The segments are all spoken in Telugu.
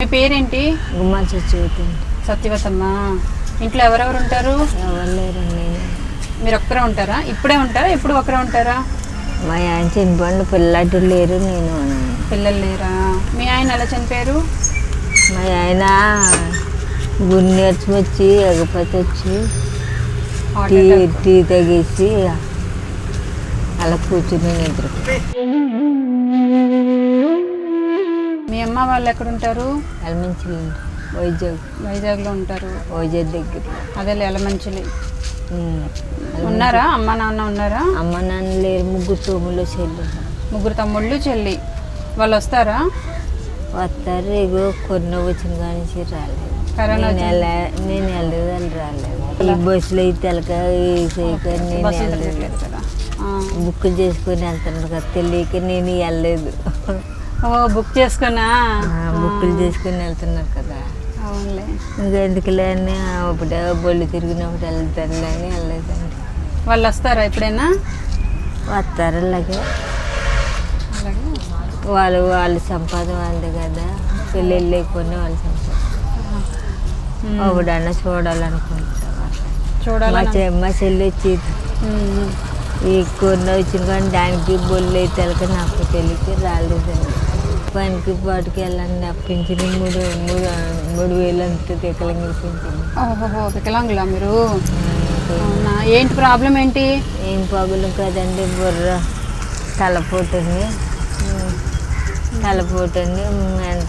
మీ పేరేంటి? గుమ్మా చచ్చిపోతుంది సత్యవతమ్మ ఇంట్లో ఎవరెవరు ఉంటారు? ఎవరు లేరు మీరు ఒక్కరే ఉంటారా? ఇప్పుడే ఉంటారా? ఎప్పుడు ఒకరే ఉంటారా? మా ఆయన చనిపోండి పిల్లలు లేరు నేను పిల్లలు లేరా? మీ ఆయన ఎలా చనిపోయారు? మా ఆయన గుండె నేర్చుకు వచ్చి ఎగపతి వచ్చి. టీ తగేసి అలా కూర్చుని నిద్ర మీ అమ్మ వాళ్ళు ఎక్కడ ఉంటారు. ఎలమంచి వైజాగ్. వైజాగ్లో ఉంటారు. వైజాగ్ దగ్గర. అదే ఎలమంచిలి. ఉన్నారా? అమ్మ నాన్న ఉన్నారా? అమ్మ నాన్న లేరు ముగ్గురు తోములో చెల్లి. ముగ్గురు తమ్ముళ్ళు చెల్లి. వాళ్ళు వస్తారా? వస్తారు ఇగో కొన్న వచ్చిన కానీ రాలేదు. కరోనా నేను వెళ్ళ- నేను వెళ్ళలేదు వాళ్ళు రాలేదు. ఈ బస్సులో అయితే తెలక నేను వెళ్ళలేదు. బుక్ చేసుకొని వెళ్తున్నాను కదా తెలియక నేను వెళ్ళలేదు. ఓ బుక్ చేసుకున్నా? బుక్కులు చేసుకొని వెళ్తున్నారు కదా. అవునులే. ఇంకా ఎందుకులే అని అప్పుడే బొళ్ళు తిరిగినప్పుడు వెళ్తానులే అని వెళ్ళలేదండి. వాళ్ళు వస్తారా ఎప్పుడైనా? వస్తారు అలాగే. వాళ్ళు వాళ్ళ సంపాదన వాళ్ళది కదా. పెళ్ళిళ్ళు లేకుండా వాళ్ళ సంపాదన. ఒకడన్నా చూడాలనుకుంటా మా చూడాలని చె మా చెల్లి వచ్చి ఉమ్. ఈ కొన్న వచ్చిన కానీ దానికి బొల్లు అయితే నాకు తెలియక రాలేదండి పనికి పాటుకి వెళ్ళండి అప్పించింది మూడు మూడు మూడు వేలు అంత పింఛన్ ఓహో వికలాంగులా మీరు? అవునా? ఏంటి ప్రాబ్లం ఏంటి? ఏం పగులు కదండి బుర్ర తలపోటుంది తలపోతుంది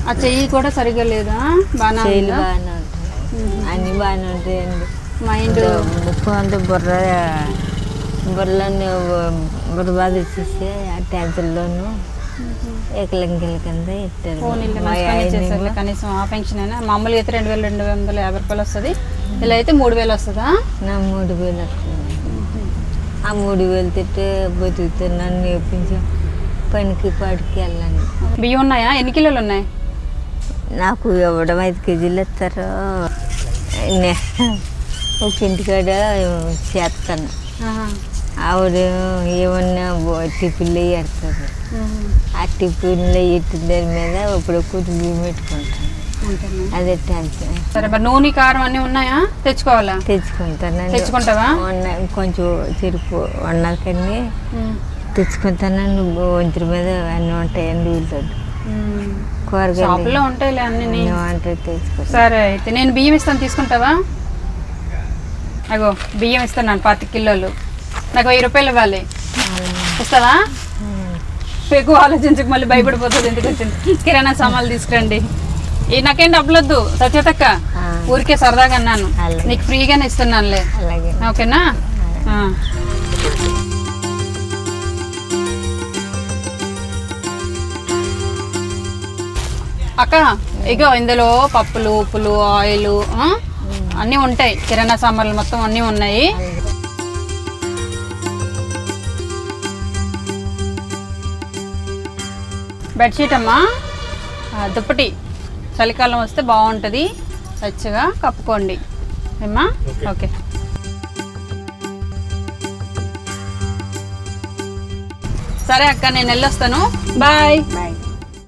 ఆ చెయ్యి కూడా సరిగ్గా లేదా? బాగా చేయలు బాగానే ఉంటుంది. అన్నీ బాగానే ఉంటాయండి. మైండ్? అంతా బుర్ర బుర్రలో బుర్ర బాధ వచ్చేసి ఆ టెన్షన్లోను ఎకలంకిల కింద చేశారు కనీసం ఆ పెన్షన్ అయినా. మామూలుగా అయితే రెండు వేల రెండు వందల యాభై రూపాయలు వస్తుంది. ఇలా అయితే మూడు వేలు వస్తుందా? నా మూడు వేలు వస్తుంది ఆ మూడు వేలు తిట్టే బతుకుతున్నాను నేర్పించాం పనికి పాటికి వెళ్ళండి. బియ్యం ఉన్నాయా? ఎన్ని కిలోలు ఉన్నాయి? నాకు ఇవ్వడం ఐదు కేజీలు ఇస్తారు. ఒక ఇంటికాడ చేస్తాను. ఆవిడ ఏమన్నా టిఫిన్లు ఉమ్. ఆ టిఫిన్లు ఎట్టిన దాని మీద ఇప్పుడు కొంచెం బియ్యం పెట్టుకుంటాను? అదే సరే మరి నూనె కారం అన్నీ ఉన్నాయా? తెచ్చుకోవాలా? తెచ్చుకుంటానండి తెచ్చుకుంటావా? కొంచెం చెరుపు ఉమ్. తెచ్చుకుంటానండి వంతుల మీద అన్నీ ఉంటాయండి వీళ్ళు. కూరగాయలు ఉంటాయిలే అన్నీ తెచ్చుకుంటాను. సరే అయితే నేను బియ్యం ఇస్తాను తీసుకుంటావా? అగో బియ్యం ఇస్తున్నాను పాతి కిలోలు. నాకు వెయ్యి రూపాయలు ఇవ్వాలి. ఇస్తావా ఎక్కువ ఆలోచించక మళ్ళీ భయపడిపోతుంది ఎందుకు వచ్చింది? కిరాణా సామాన్లు తీసుకురండి. ఈ నాకేం డబ్బులు వద్దు సత్యతక్క. ఊరికే సరదాగా అన్నాను. నీకు ఫ్రీగానే ఇస్తున్నానులే. ఓకేనా. అక్క ఇగో ఇందులో పప్పులు ఉప్పులు ఆయిల్ అన్నీ ఉంటాయి. కిరాణా సామాన్లు మొత్తం అన్నీ ఉన్నాయి. బెడ్షీట్ అమ్మా. ఆ, దుప్పటి. చలికాలం వస్తే బాగుంటుంది. వెచ్చగా కప్పుకోండి. ఏమ్మా? ఓకే. సరే అక్క నేను వెళ్ళొస్తాను. బాయ్. బాయ్.